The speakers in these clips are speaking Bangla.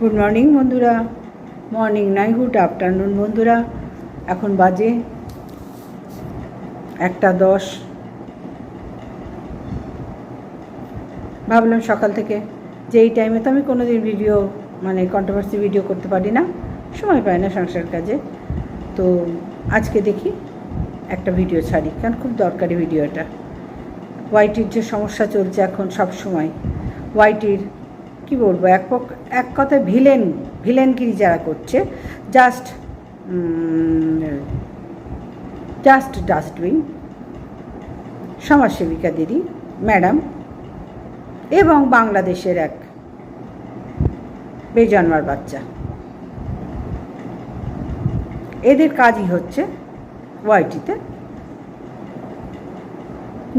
গুড মর্নিং বন্ধুরা। মর্নিং নাই গুড আফটারনুন বন্ধুরা। এখন বাজে একটা দশ। ভাবলাম সকাল থেকে যে এই টাইমে তো আমি কোনো দিন ভিডিও মানে কন্ট্রোভার্সি ভিডিও করতে পারি না, সময় পাই না সংসার কাজে। তো আজকে দেখি একটা ভিডিও ছাড়ি, কারণ খুব দরকারি ভিডিও এটা। ওয়াইটির যে সমস্যা চলছে এখন সব সময় ওয়াইটির কি বলব? এক এক কথায় ভিলেন, ভিলেনগিরি যারা করছে জাস্ট জাস্ট ডাস্টবিন সমাজসেবিকা দিদি ম্যাডাম এবং বাংলাদেশের এক বেজন্মার বাচ্চা। এদের কাজই হচ্ছে ওয়াইটিতে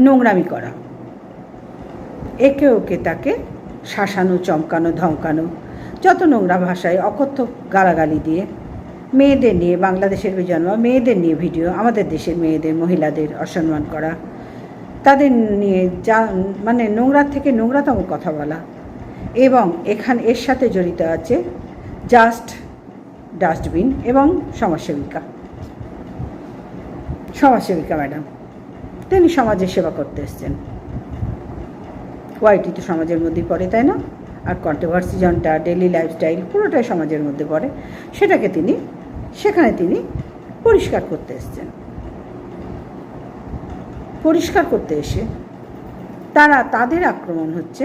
নোংরামি করা। একে ওকে তাকে শাসানো, চমকানো, ধমকানো, যত নোংরা ভাষায় অকথ্য গালাগালি দিয়ে মেয়েদের নিয়ে বাংলাদেশের জন্ম মেয়েদের নিয়ে ভিডিও, আমাদের দেশের মেয়েদের, মহিলাদের অসম্মান করা, তাদের নিয়ে যা মানে নোংরার থেকে নোংরাতম কথা বলা এবং এখানে, এর সাথে জড়িত আছে জাস্ট ডাস্টবিন এবং সমাজসেবিকা। সমাজসেবিকা ম্যাডাম, তিনি সমাজের সেবা করতে এসছেন। ওয়াইটি তো সমাজের মধ্যেই পড়ে, তাই না? আর কন্ট্রোভার্সি জনটা ডেলি লাইফস্টাইল পুরোটাই সমাজের মধ্যে পড়ে। সেটাকে তিনি, সেখানে তিনি পরিষ্কার করতে এসছেন। পরিষ্কার করতে এসে তারা, তাদের আক্রমণ হচ্ছে,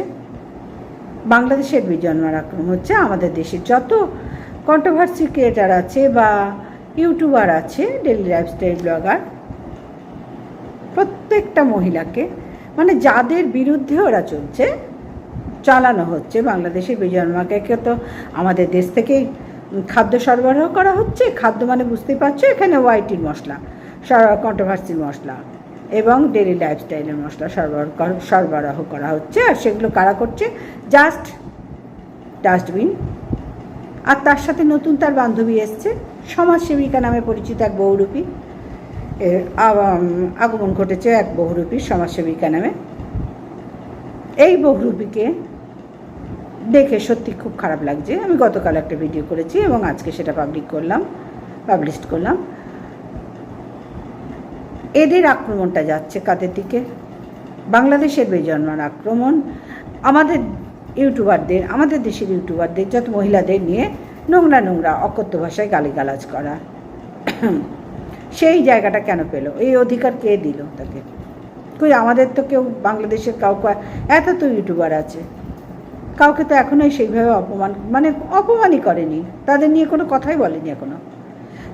বাংলাদেশের বিজন্মার আক্রমণ হচ্ছে, আমাদের দেশের যত কন্ট্রোভার্সি ক্রিয়েটার আছে বা ইউটিউবার আছে ডেলি লাইফস্টাইল ব্লগার প্রত্যেকটা মহিলাকে মানে যাদের বিরুদ্ধে ওরা চলছে, চালানো হচ্ছে। বাংলাদেশের বিজন্মাকে তো আমাদের দেশ থেকেই খাদ্য সরবরাহ করা হচ্ছে। খাদ্য মানে বুঝতেই পারছ, এখানে ওয়াইটির মশলা কন্ট্রোভার্সির মশলা এবং ডেলি লাইফস্টাইলের মশলা সরবরাহ সরবরাহ করা হচ্ছে। আর সেগুলো কারা করছে? জাস্ট ডাস্টবিন আর তার সাথে নতুন তার বান্ধবী এসছে, সমাজসেবিকা নামে পরিচিত এক বহুরূপী। এর আগমন ঘটেছে এক বহুরূপী সমাজসেবিকা নামে। এই বহুরূপীকে দেখে সত্যি খুব খারাপ লাগছে। আমি গতকাল একটা ভিডিও করেছি এবং আজকে সেটা পাবলিক করলাম পাবলিশ করলাম। এদের আক্রমণটা যাচ্ছে কাদের দিকে? বাংলাদেশের বেজন্মার আক্রমণ। আমাদের ইউটিউবারদের, আমাদের দেশের ইউটিউবারদের, যত মহিলাদের নিয়ে নোংরা নোংরা, অকথ্য ভাষায় গালিগালাজ করা। সেই জায়গাটা কেন পেল? এই অধিকার কে দিল তাকে? কই আমাদের তো কেউ বাংলাদেশের কাউকে, এত তো ইউটিউবার আছে। কাউকে তো এখনোই সেইভাবে অপমান মানে অপমানই করেনি। তাদের নিয়ে কোনো কথাই বলেনি এখনও।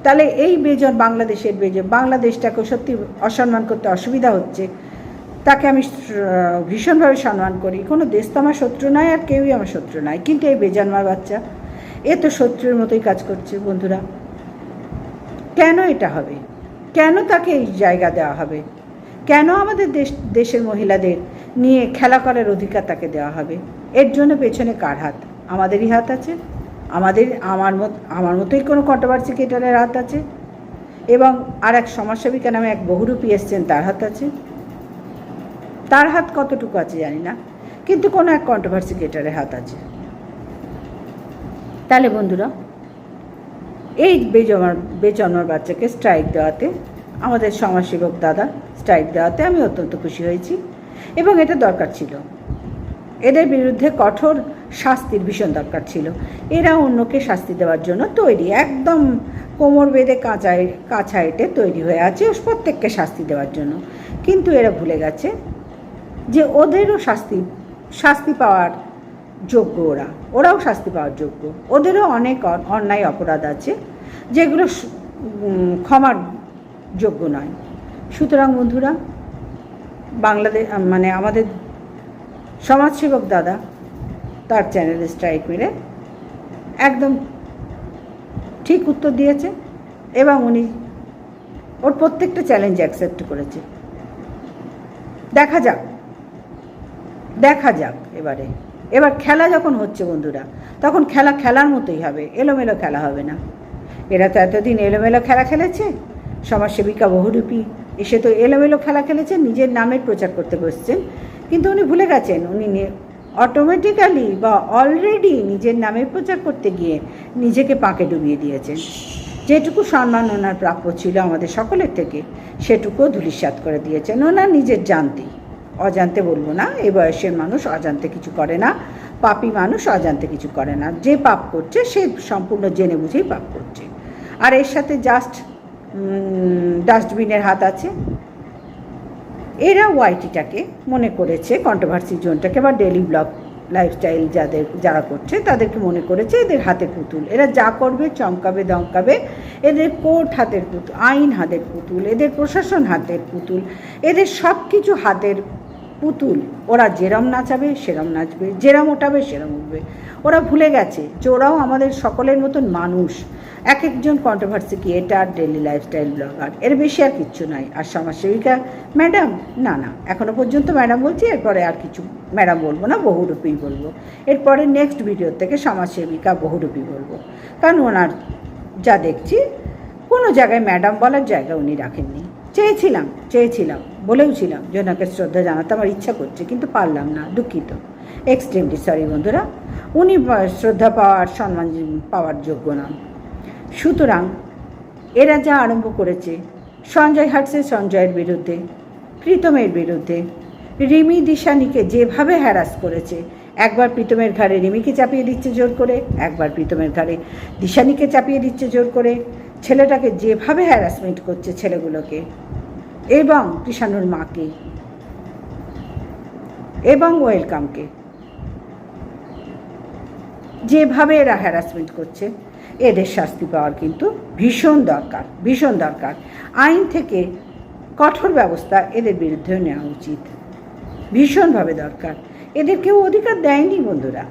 তাহলে এই বেজন বাংলাদেশের বেজন বাংলাদেশটাকে সত্যি অসম্মান করতে অসুবিধা হচ্ছে। তাকে আমি ভীষণভাবে সম্মান করি। কোনো দেশ তো আমার শত্রু নয় আর কেউই আমার শত্রু নয়। কিন্তু এই বেজন্মার বাচ্চা, এ তো শত্রুর মতোই কাজ করছে বন্ধুরা। কেন এটা হবে? কেন তাকে এই জায়গা দেওয়া হবে? কেন আমাদের দেশ, দেশের মহিলাদের নিয়ে খেলা করার অধিকার তাকে দেওয়া হবে? এর জন্য পেছনে কার হাত? আমাদেরই হাত আছে। আমাদের, আমার মত, আমার মতোই কোনো কন্ট্রোভার্সি কেটারের হাত আছে। এবং আর এক সমাজসেবিকা নামে এক বহুরূপী এসছেন, তার হাত আছে। তার হাত কতটুকু আছে জানি না, কিন্তু কোনো এক কন্ট্রোভার্সি কেটারের হাত আছে। তাহলে বন্ধুরা এই বেজমার বেজন্মার বাচ্চাকে স্ট্রাইক দেওয়াতে, আমাদের সমাজসেবক দাদা স্ট্রাইক দেওয়াতে আমি অত্যন্ত খুশি হয়েছি এবং এটা দরকার ছিল। এদের বিরুদ্ধে কঠোর শাস্তির ভীষণ দরকার ছিল। এরা অন্যকে শাস্তি দেওয়ার জন্য তৈরি, একদম কোমর বেঁধে কাঁচায় কাছা এটে তৈরি হয়ে আছে প্রত্যেককে শাস্তি দেওয়ার জন্য। কিন্তু এরা ভুলে গেছে যে ওদেরও শাস্তি শাস্তি পাওয়ার যোগ্য ওরা। ওরাও শাস্তি পাওয়ার যোগ্য। ওদেরও অনেক অন্যায় অপরাধ আছে, যেগুলো ক্ষমার যোগ্য নয়। সুতরাং বন্ধুরা বাংলাদেশ মানে আমাদের সমাজসেবক দাদা তার চ্যানেলে স্ট্রাইক মেরে একদম ঠিক উত্তর দিয়েছে এবং উনি ওর প্রত্যেকটা চ্যালেঞ্জ অ্যাকসেপ্ট করেছে। দেখা যাক দেখা যাক এবারে। এবার খেলা যখন হচ্ছে বন্ধুরা, তখন খেলা খেলার মতোই হবে, এলোমেলো খেলা হবে না। এরা তো এতদিন এলোমেলো খেলা খেলেছে, সমাজসেবিকা বহুরূপী, এসে তো এলোমেলো খেলা খেলেছে, নিজের নামের প্রচার করতে বসছেন। কিন্তু উনি ভুলে গেছেন, উনি অটোমেটিক্যালি বা অলরেডি নিজের নামের প্রচার করতে গিয়ে নিজেকে পাঁকে ডুবিয়ে দিয়েছেন। যেটুকু সম্মান ওনার প্রাপ্য ছিল আমাদের সকলের থেকে, সেটুকুও ধুলিস্বাত করে দিয়েছেন, ওনার নিজের জানতেই অজান্তে বলব না এই বয়সের মানুষ অজান্তে কিছু করে না, পাপি মানুষ অজান্তে কিছু করে না, যে পাপ করছে সে সম্পূর্ণ জেনে বুঝেই পাপ করছে। আর এর সাথে জাস্ট ডাস্টবিনের হাত আছে। এরা ওয়াইটিটাকে মনে করেছে কন্ট্রোভার্সি জোনটাকে বা ডেলি ব্লগ লাইফস্টাইল যাদের, যারা করছে, তাদেরকে মনে করেছে এদের হাতে পুতুল। এরা যা করবে, চমকাবে, দমকাবে, এদের কোর্ট হাতের পুতুল, আইন হাতের পুতুল, এদের প্রশাসন হাতের পুতুল, এদের সব কিছু হাতের পুতুল। ওরা যেরম নাচাবে, সেরম নাচবে। যেরম ওঠাবে, সেরম উঠবে। ওরা ভুলে গেছে যে ওরাও আমাদের সকলের মতন মানুষ। এক একজন controversy creator daily lifestyle blogger এর বেশি আর কিচ্ছু নাই। আর সমাজসেবিকা ম্যাডাম না না। এখনও পর্যন্ত ম্যাডাম বলছি, এরপরে আর কিছু ম্যাডাম বলব না, বহুরূপী বলব। এরপরে নেক্সট ভিডিও থেকে সমাজসেবিকা, বহুরূপী বলব। কারণ ওনার যা দেখছি, কোনো জায়গায় ম্যাডাম বলার জায়গা উনি রাখেননি। চেয়েছিলাম চেয়েছিলাম, বলেও ছিলাম যে ওনাকে শ্রদ্ধা জানাতে আমার ইচ্ছা করছে, কিন্তু পারলাম না, দুঃখিত। এক্সট্রিমলি সরি বন্ধুরা। উনি শ্রদ্ধা পাওয়ার, সম্মান পাওয়ার যোগ্য নন সুতরাং এরা যা আরম্ভ করেছে, সঞ্জয় হাটসে সঞ্জয়ের বিরুদ্ধে, প্রীতমের বিরুদ্ধে, রিমি দিশানিকে যেভাবে হ্যারাস করেছে, একবার প্রীতমের ঘাড়ে রিমিকে চাপিয়ে দিচ্ছে জোর করে, একবার প্রীতমের ঘাড়ে দিশানিকে চাপিয়ে দিচ্ছে জোর করে ছেলেটাকে যেভাবে হ্যারাসমেন্ট করছে ছেলেগুলোকে এবং কৃষাণুর মাকে এবং ওয়েলকামকে, যেভাবে এরা হ্যারাসমেন্ট করছে, এদের শাস্তি পাওয়ার কিন্তু ভীষণ দরকার ভীষণ দরকার। আইন থেকে কঠোর ব্যবস্থা এদের বিরুদ্ধেও নেওয়া উচিত, ভীষণভাবে দরকার। এদের কেউ অধিকার দেয়নি বন্ধুরা,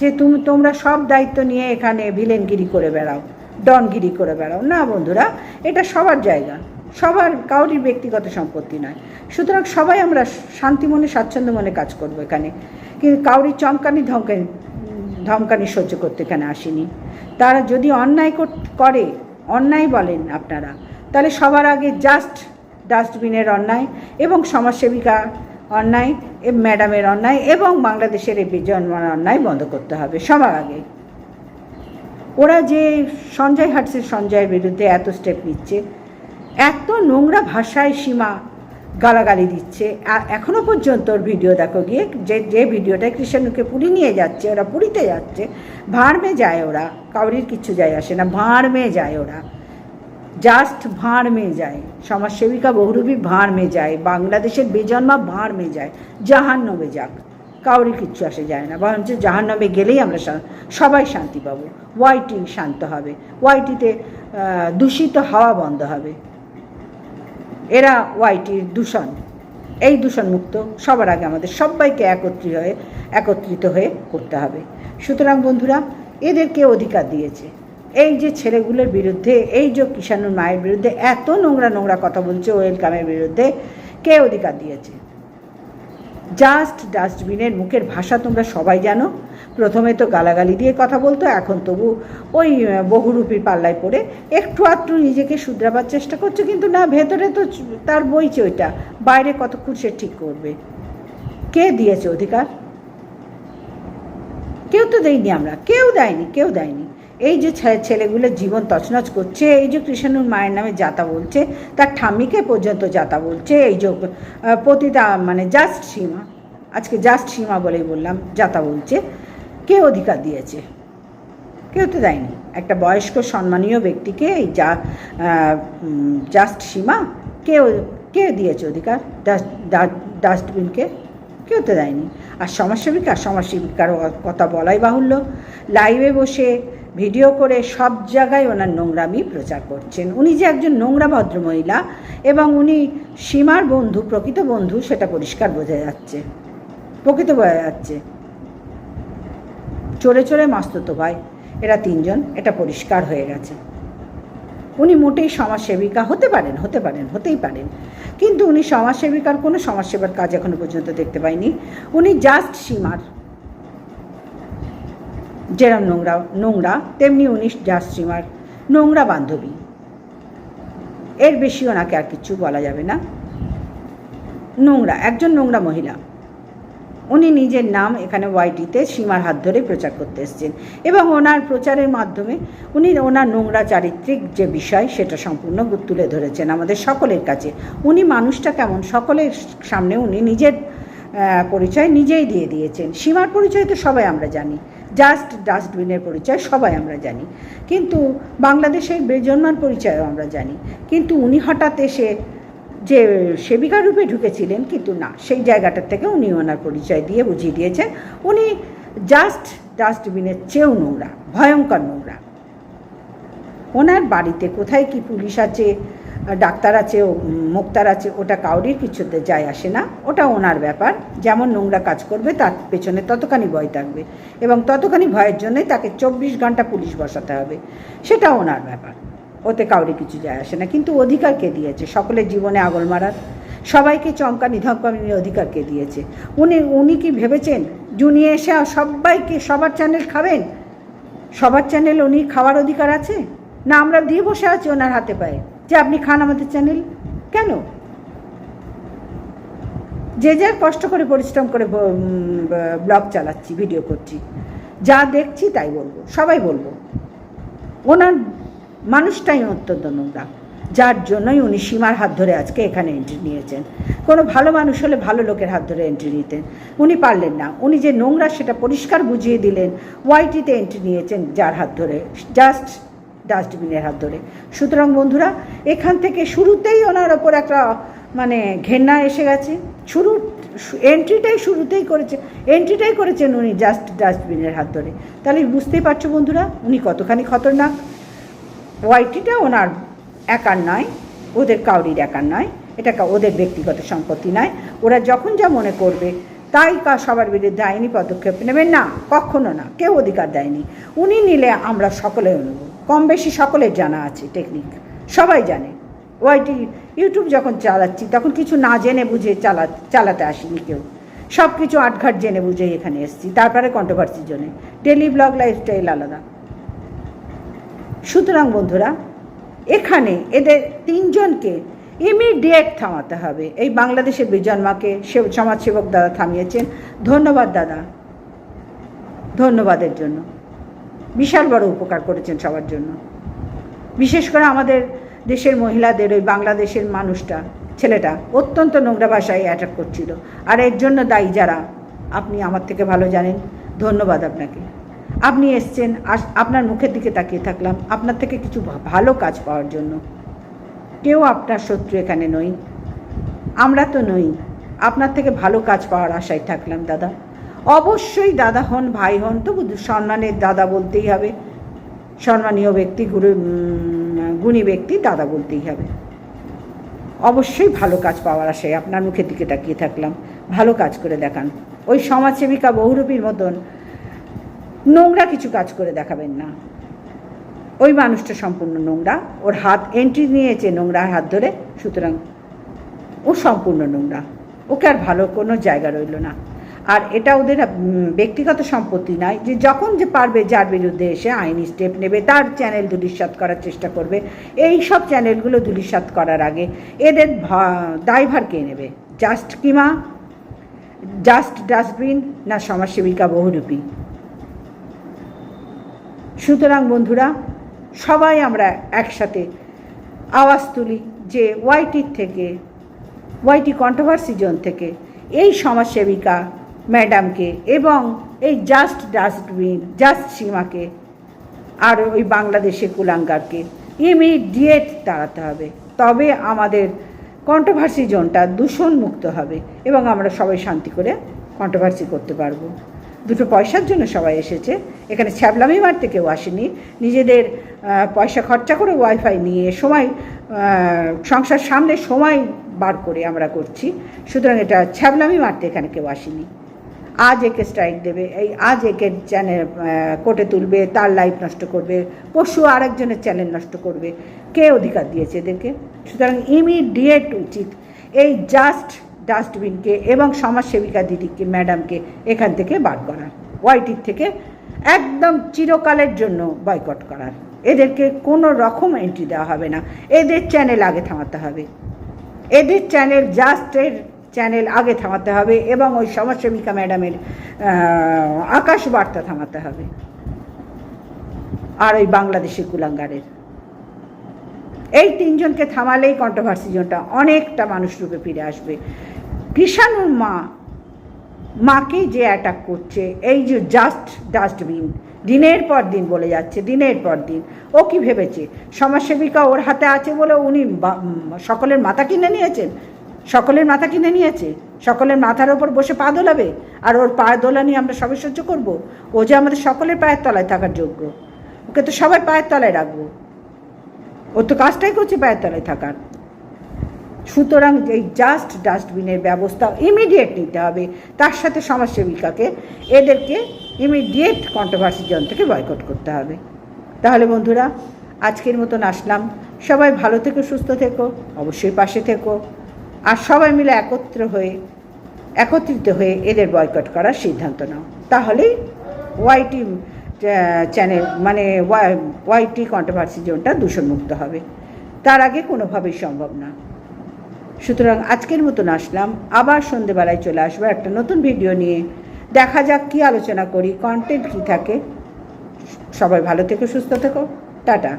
যে তুমি, তোমরা সব দায়িত্ব নিয়ে এখানে ভিলেনগিরি করে বেড়াও। ডনগিরি করে বেড়াও। না বন্ধুরা, এটা সবার জায়গা। সবার, কাউরির ব্যক্তিগত সম্পত্তি নয়। সুতরাং সবাই আমরা শান্তি মনে, স্বাচ্ছন্দ্য মনে কাজ করব এখানে। কিন্তু কাউরির চমকানি, ধমকানি ধমকানি সহ্য করতে এখানে আসেনি। তারা যদি অন্যায় কর- অন্যায় বলেন আপনারা, তাহলে সবার আগে জাস্ট ডাস্টবিনের অন্যায় এবং সমাজসেবিকা অন্যায় ম্যাডামের অন্যায় এবং বাংলাদেশের এই জন্মার অন্যায় বন্ধ করতে হবে সবার আগে। ওরা যে সঞ্জয় হাটসের সঞ্জয়ের বিরুদ্ধে এত স্টেপ নিচ্ছে, এত নোংরা ভাষায় সীমা গালাগালি দিচ্ছে এখনও পর্যন্ত ওর ভিডিও দেখো গিয়ে, যে যে ভিডিওটা কৃষ্ণকে পুরী নিয়ে যাচ্ছে, ওরা পুরীতে যাচ্ছে ভাঁড়মে যায় ওরা, কাউরির কিচ্ছু যায় আসে না ভাঁড়মে যায় ওরা জাস্ট ভাঁড়মে যায়, সমাজসেবিকা বহুরূপী ভাঁড়মে যায়, বাংলাদেশের বেজন্মা ভাঁড়মে যায় জাহান্নবে যাক। কাউরি কিচ্ছু আসে যায় না। বরঞ্চ জাহান্নবে গেলেই আমরা সবাই শান্তি পাবো। ওয়াইটি শান্ত হবে। ওয়াইটিতে দূষিত হাওয়া বন্ধ হবে। এরা ওয়াইটির দূষণ। এই দূষণ মুক্ত সবার আগে আমাদের সবাইকে একত্রিত হয়ে একত্রিত হয়ে করতে হবে। সুতরাং বন্ধুরা, এদেরকে অধিকার দিয়েছে। এই যে ছেলেগুলোর বিরুদ্ধে, এই যে কিষাণুর মায়ের বিরুদ্ধে এত নোংরা নোংরা কথা বলছে ওয়েলকামের বিরুদ্ধে, কে অধিকার দিয়েছে? জাস্ট ডাস্টবিনের মুখের ভাষা তোমরা সবাই জানো। প্রথমে তো গালাগালি দিয়ে কথা বলতো, এখন তবু ওই বহুরূপীর পাল্লায় পড়ে একটু আধটু নিজেকে শুধরাবার চেষ্টা করছে, কিন্তু না, ভেতরে তো তার বইছে ওইটা, বাইরে কতক্ষণ সে ঠিক করবে? কে দিয়েছে অধিকার? কেউ তো দেয়নি আমরা, কেউ দেয়নি কেউ দেয়নি। এই যে ছে- ছেলেগুলো জীবন তছনছ করছে, এই যে কৃষ্ণুর মায়ের নামে যাতা বলছে, তার ঠাম্মিকে পর্যন্ত যাতা বলছে, এই যে পতিতা মানে জাস্ট সীমা, আজকে জাস্ট সীমা বলেই বললাম, যাতা বলছে, কে অধিকার দিয়েছে? কেউ তো দেয়নি। একটা বয়স্ক সম্মানীয় ব্যক্তিকে এই যা জাস্ট সীমা, কে কে দিয়েছে অধিকার? ডাস্টবিনকে? কেউ তো দেয়নি। আর সমাজসেবিকা সমাজসেবিকার কথা বলাই বাহুল্য। লাইভে বসে ভিডিও করে সব জায়গায় ওনার নোংরামি প্রচার করছেন। উনি যে একজন নোংরা ভদ্রমহিলা এবং উনি সীমার বন্ধু, প্রকৃত বন্ধু, সেটা পরিষ্কার বোঝা যাচ্ছে। প্রকৃত বোঝা যাচ্ছে। চড়ে চড়ে মাস্ততো ভাই, এরা তিনজন, এটা পরিষ্কার হয়ে গেছে। উনি মোটেই সমাজসেবিকা হতে পারেন হতে পারেন, হতেই পারেন। কিন্তু উনি সমাজসেবিকার, কোনো সমাজসেবার কাজ এখনও পর্যন্ত দেখতে পাইনি। উনি জাস্ট সীমার। যেরম নোংরা নোংরা, তেমনি উনি জাস্ট সীমার নোংরা বান্ধবী। এর বেশি ওনাকে আর কিছু বলা যাবে না। নোংরা, একজন নোংরা মহিলা। উনি নিজের নাম এখানে ওয়াইটিতে সীমার হাত ধরে প্রচার করতে এসেছেন এবং ওনার প্রচারের মাধ্যমে উনি ওনার নোংরা চারিত্রিক যে বিষয়, সেটা সম্পূর্ণ তুলে ধরেছেন আমাদের সকলের কাছে। উনি মানুষটা কেমন? সকলের সামনে উনি নিজের পরিচয় নিজেই দিয়ে দিয়েছেন। সীমার পরিচয় তো সবাই আমরা জানি। জাস্ট ডাস্টবিনের পরিচয় সবাই আমরা জানি। কিন্তু বাংলাদেশের বেজন্মার পরিচয়ও আমরা জানি। কিন্তু উনি হঠাৎ এসে যে সেবিকা রূপে ঢুকেছিলেন কিন্তু না, সেই জায়গাটার থেকে উনি ওনার পরিচয় দিয়ে বুঝিয়ে দিয়েছেন। উনি জাস্ট ডাস্টবিনের চেয়েও নোংরা, ভয়ঙ্কর নোংরা। ওনার বাড়িতে কোথায় কি পুলিশ আছে ডাক্তার আছে, ও মুক্তার আছে, ওটা কাউরির কিছুতে যায়, আসে না। ওটা ওনার ব্যাপার। যেমন নোংরা কাজ করবে, তার পেছনে ততখানি ভয় থাকবে। এবং ততখানি ভয়ের জন্যই তাকে চব্বিশ ঘণ্টা পুলিশ বসাতে হবে। সেটা ওনার ব্যাপার। ওতে কাউরি কিছু যায়, আসে না। কিন্তু অধিকার কে দিয়েছে? সকলের জীবনে আগল মারার। সবাইকে চমকা ধমকানি অধিকার কে দিয়েছে? উনি উনি কি ভেবেছেন? জুনিয়ে এসে সবাইকে, সবার চ্যানেল খাবেন? সবার চ্যানেল উনি খাওয়ার অধিকার আছে? না, আমরা দিয়ে বসে আছি ওনার হাতে পায়ে। যে আপনি খান আমাদের চ্যানেল? কেন? যে যার কষ্ট করে পরিশ্রম করে ব্লগ চালাচ্ছি, ভিডিও করছি, যা দেখছি তাই বলব, সবাই বলব। ওনার মানুষটাই অত্যন্ত নোংরা, যার জন্যই উনি সীমার হাত ধরে আজকে এখানে এন্ট্রি নিয়েছেন। কোনো ভালো মানুষ হলে ভালো লোকের হাত ধরে এন্ট্রি নিতেন। উনি পারলেন না। উনি যে নোংরা সেটা পরিষ্কার বুঝিয়ে দিলেন ওয়াইটিতে এন্ট্রি নিয়েছেন যার হাত ধরে জাস্ট ডাস্টবিনের হাত ধরে। সুতরাং বন্ধুরা, এখান থেকে শুরুতেই ওনার ওপর একটা মানে ঘেন্না এসে গেছে। শুরু এন্ট্রিটাই শুরুতেই করেছে এন্ট্রিটাই করেছেন উনি জাস্ট ডাস্টবিনের হাত ধরে। তাহলে বুঝতেই পারছ বন্ধুরা, উনি কতখানি খতরনাক। ওয়াইটিটা ওনার একার নয়, ওদের কাউরির একার নয়, এটা ওদের ব্যক্তিগত সম্পত্তি নয়। ওরা যখন যা মনে করবে, তাই কা সবার বিরুদ্ধে আইনি পদক্ষেপ নেবেন না, কখনো না, কেউ অধিকার দেয়নি। উনি নিলে আমরা সকলে নেব কম বেশি সকলের জানা আছে টেকনিক সবাই জানে। ওয়াইটি, ইউটিউব যখন চালাচ্ছি, তখন কিছু না জেনে বুঝে চালা চালাতে আসিনি কেউ। সব কিছু আটঘাট জেনে বুঝে এখানে এসেছি। তারপরে কন্ট্রোভার্সির জন্য। ডেলি ব্লগ লাইফস্টাইল আলাদা। সুতরাং বন্ধুরা, এখানে এদের তিনজনকে ইমিডিয়েট থামাতে হবে। এই বাংলাদেশের বিজন্মাকে সে সমাজসেবক দাদা থামিয়েছেন। ধন্যবাদ দাদা। ধন্যবাদের জন্য। বিশাল বড় উপকার করেছেন সবার জন্য। বিশেষ করে আমাদের দেশের মহিলাদের, ওই বাংলাদেশের মানুষটা, ছেলেটা, অত্যন্ত নোংরা ভাষায় অ্যাটাক করছিল। আর এর জন্য দায়ী যারা, আপনি আমার থেকে ভালো জানেন, ধন্যবাদ আপনাকে। আপনি এসছেন আপনার মুখের দিকে তাকিয়ে থাকলাম, আপনার থেকে কিছু ভালো কাজ পাওয়ার জন্য। কেউ আপনার শত্রু এখানে নই। আমরা তো নই। আপনার থেকে ভালো কাজ পাওয়ার আশায় থাকলাম, দাদা। অবশ্যই দাদা হন, ভাই হন, তবু সম্মানের দাদা বলতেই হবে। সম্মানীয় ব্যক্তি, গুরু গুণী ব্যক্তি, দাদা বলতেই হবে। অবশ্যই ভালো কাজ পাওয়ার আশায় আপনার মুখের দিকে তাকিয়ে থাকলাম। ভালো কাজ করে দেখান। ওই সমাজসেবিকা বহুরূপীর মতন নোংরা কিছু কাজ করে দেখাবেন না। ওই মানুষটা সম্পূর্ণ নোংরা। ওর হাত এন্ট্রি নিয়েছে নোংরা হাত ধরে, সুতরাং ও সম্পূর্ণ নোংরা। ওকে আর ভালো কোনো জায়গা রইল না। আর এটা ওদের ব্যক্তিগত সম্পত্তি নয় যে যখন যে পারবে যার বিরুদ্ধে এসে আইনি স্টেপ নেবে, তার চ্যানেল ধূলিসাৎ করার চেষ্টা করবে। এই সব চ্যানেলগুলো ধূলিসাৎ করার আগে এদের দায়ভার কে নেবে? জাস্ট কিমা জাস্ট ডাস্টবিন না সমাজসেবিকা বহুরূপী? সুতরাং বন্ধুরা, সবাই আমরা একসাথে আওয়াজ তুলি যে ওয়াইটির থেকে, ওয়াইটি কন্ট্রোভার্সি জোন থেকে এই সমাজসেবিকা ম্যাডামকে এবং এই জাস্ট ডাস্টবিন জাস্ট সীমাকে, আর ওই বাংলাদেশের কুলাঙ্গারকে। ইমিডিয়েট তাড়াতে হবে। তবে আমাদের কন্ট্রোভার্সি জোনটা দূষণ মুক্ত হবে এবং আমরা সবাই শান্তি করে কন্ট্রোভার্সি করতে পারব। দুটো পয়সার জন্য সবাই এসেছে। এখানে ছ্যাবলামি মারতে কেউ আসেনি। নিজেদের পয়সা খরচা করে ওয়াইফাই নিয়ে সময় সংসার সামনে সময় বার করে আমরা করছি। সুতরাং এটা ছ্যাবলামি মারতে এখানে কেউ আসেনি। আজ একে স্ট্রাইক দেবে, এই আজ একে চ্যানেল কোর্টে তুলবে, তার লাইফ নষ্ট করবে পশু আরেকজনের চ্যানেল নষ্ট করবে। কে অধিকার দিয়েছে এদেরকে? সুতরাং ইমিডিয়েট উচিত এই জাস্ট ডাস্টবিনকে এবং সমাজসেবিকা দিদিকে ম্যাডামকে এখান থেকে বার করার ওয়াইটির থেকে একদম চিরকালের জন্য বয়কট করার। এদেরকে কোনো রকম এন্ট্রি দেওয়া হবে না। এদের চ্যানেল আগে থামাতে হবে। এদের চ্যানেল জাস্টের চ্যানেল আগে থামাতে হবে এবং ওই সমাজসেবিকা ম্যাডামের আকাশ বার্তা থামাতে হবে। আর ওই বাংলাদেশি কুলাঙ্গারের। এই তিনজনকে থামালেই কন্ট্রোভার্সি জোনটা অনেকটা মানুষ রূপে ফিরে আসবে। কৃষাণুর মা, মাকে যে অ্যাটাক করছে, এই যে জাস্ট ডাস্টবিন দিনের পর দিন বলে যাচ্ছে, দিনের পর দিন। ও কি ভেবেছে? সমাজসেবিকা ওর হাতে আছে বলে উনি সকলের মাথা কিনে নিয়েছেন? সকলের মাথা কিনে নিয়েছে, সকলের মাথার ওপর বসে পা দোলাবে, আর ওর পা নিয়ে আমরা সবাই সহ্য করব। ও যে আমাদের সকলের পায়ের তলায় থাকার যোগ্য। ওকে তো সবাই পায়ের তলায় রাখব। ও তো কাজটাই করছে পায়ের তলায় থাকার। সুতরাং এই জাস্ট ডাস্টবিনের ব্যবস্থা ইমিডিয়েট নিতে হবে। তার সাথে সমাজসেবিকাকে, এদেরকে ইমিডিয়েট কন্ট্রোভার্সি জন থেকে বয়কট করতে হবে। তাহলে বন্ধুরা, আজকের মতন আসলাম। সবাই ভালো থেকো, সুস্থ থেকো, অবশ্যই পাশে থেকো। আর সবাই মিলে একত্র হয়ে, একত্রিত হয়ে এদের বয়কট করার সিদ্ধান্ত নাও। তাহলেই ওয়াইটি চ্যানেল মানে ওয়াইটি কন্ট্রোভার্সি জোনটা দূষণমুক্ত হবে। তার আগে কোনোভাবেই সম্ভব না। সুতরাং আজকের মতন আসলাম। আবার সন্ধেবেলায় চলে আসব একটা নতুন ভিডিও নিয়ে। দেখা যাক কী আলোচনা করি কন্টেন্ট কী থাকে। সবাই ভালো থেকো, সুস্থ থেকো। টাটা।